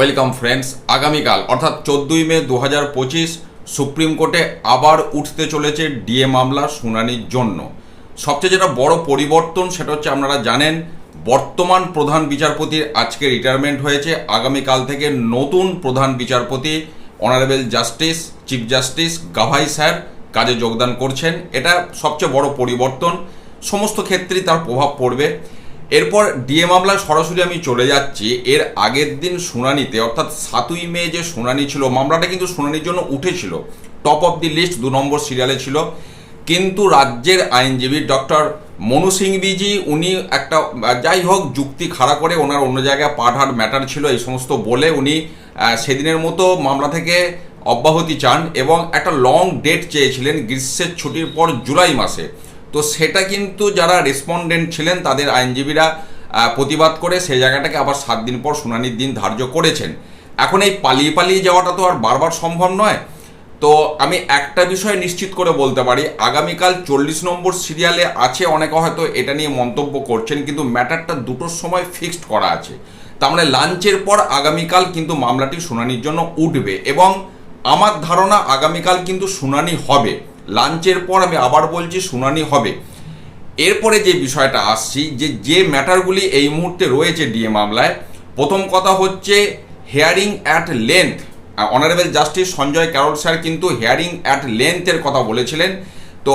Welcome friends, আগামীকাল, অর্থাৎ চোদ্দোই মে দু হাজার পঁচিশ, সুপ্রিম কোর্টে আবার উঠতে চলেছে ডিএ মামলা শুনানির জন্য। সবচেয়ে যেটা বড় পরিবর্তন সেটা হচ্ছে আপনারা জানেন, বর্তমান প্রধান বিচারপতির আজকে রিটায়ারমেন্ট হয়েছে। আগামীকাল থেকে নতুন প্রধান বিচারপতি honourable justice chief justice Gavai sir কাজে যোগদান করছেন। এটা সবচেয়ে বড় পরিবর্তন। সমস্ত ক্ষেত্রেই তার প্রভাব পড়বে। এরপর ডিএ মামলায় সরাসরি আমি চলে যাচ্ছি। এর আগের দিন শুনানিতে, অর্থাৎ সাতই মে যে শুনানি ছিল, মামলাটা কিন্তু শুনানির জন্য উঠেছিল। টপ অফ দি লিস্ট দু নম্বর সিরিয়ালে ছিল। কিন্তু রাজ্যের আইনজীবী ডক্টর মনু সিংবিজি উনি একটা, যাই হোক, যুক্তি খাড়া করে ওনার অন্য জায়গায় পাঠার ম্যাটার ছিল, এই সমস্ত বলে উনি সেদিনের মতো মামলা থেকে অব্যাহতি চান এবং একটা লং ডেট চেয়েছিলেন, গ্রীষ্মের ছুটির পর জুলাই মাসে। তো সেটা কিন্তু যারা রেসপন্ডেন্ট ছিলেন, তাদের আইনজীবীরা প্রতিবাদ করে সেই জায়গাটাকে আবার সাত দিন পর শুনানির দিন ধার্য করেছেন। এখন এই পালিয়ে পালিয়ে যাওয়াটা তো আর বারবার সম্ভব নয়। তো আমি একটা বিষয় নিশ্চিত করে বলতে পারি, আগামীকাল চল্লিশ নম্বর সিরিয়ালে আছে, অনেকে হয়তো এটা নিয়ে মন্তব্য করছেন, কিন্তু ম্যাটারটা দুটোর সময় ফিক্সড করা আছে। তার মানে লাঞ্চের পর আগামীকাল কিন্তু মামলাটি শুনানির জন্য উঠবে এবং আমার ধারণা আগামীকাল কিন্তু শুনানি হবে। লাঞ্চের পর আমি আবার বলছি, শুনানি হবে। এরপরে যে বিষয়টা আসছি, যে যে ম্যাটারগুলি এই মুহূর্তে রয়েছে ডিএ মামলায়, প্রথম কথা হচ্ছে hearing at length honourable justice Sanjay Karol sir কিন্তু হেয়ারিং অ্যাট লেন্থের কথা বলেছিলেন। তো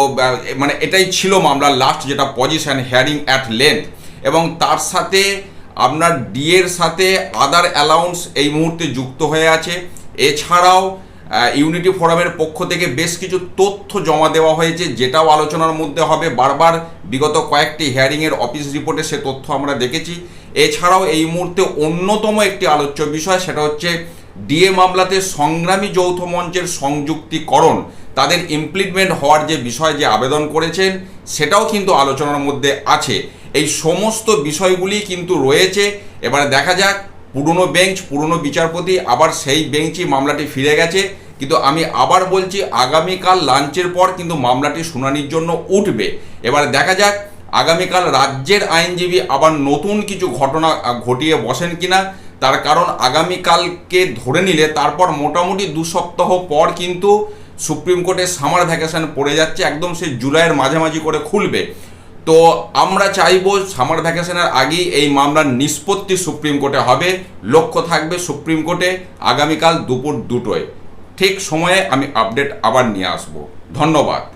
মানে এটাই ছিল মামলার লাস্ট যেটা পজিশন হেয়ারিং অ্যাট লেন্থ এবং তার সাথে আপনার ডিএর সাথে আদার অ্যালাউন্স এই মুহূর্তে যুক্ত হয়ে আছে। এছাড়াও ইউনিটি ফোরামের পক্ষ থেকে বেশ কিছু তথ্য জমা দেওয়া হয়েছে, যেটাও আলোচনার মধ্যে হবে। বারবার বিগত কয়েকটি হিয়ারিংয়ের অফিস রিপোর্টে সে তথ্য আমরা দেখেছি। এছাড়াও এই মুহূর্তে অন্যতম একটি আলোচ্য বিষয়, সেটা হচ্ছে ডিএ মামলাতে সংগ্রামী যৌথ মঞ্চের সংযুক্তিকরণ, তাদের ইমপ্লিমেন্ট হওয়ার যে বিষয়, যে আবেদন করেছেন, সেটাও কিন্তু আলোচনার মধ্যে আছে। এই সমস্ত বিষয়গুলি কিন্তু রয়েছে। এবারে দেখা যাক পুরনো বেঞ্চ, পুরনো বিচারপতি, আবার সেই বেঞ্চই মামলাটি ফিরে গেছে। কিন্তু আমি আবার বলছি, আগামীকাল লাঞ্চের পর কিন্তু মামলাটি শুনানির জন্য উঠবে। এবার দেখা যাক, আগামীকাল রাজ্যের আইনজীবী আবার নতুন কিছু ঘটনা ঘটিয়ে বসেন কিনা। তার কারণ আগামীকালকে ধরে নিলে তারপর মোটামুটি দু সপ্তাহ পর কিন্তু সুপ্রিম কোর্টে সামার ভ্যাকেশন পড়ে যাচ্ছে, একদম সে জুলাইয়ের মাঝামাঝি করে খুলবে। তো আমরা চাইব সামার ভ্যাকেশনের আগেই এই মামলার নিষ্পত্তি সুপ্রিম কোর্টে হবে। লক্ষ্য থাকবে সুপ্রিম কোর্টে আগামীকাল দুপুর দুটোয়। ঠিক সময়ে আমি আপডেট আবার নিয়ে আসব। ধন্যবাদ।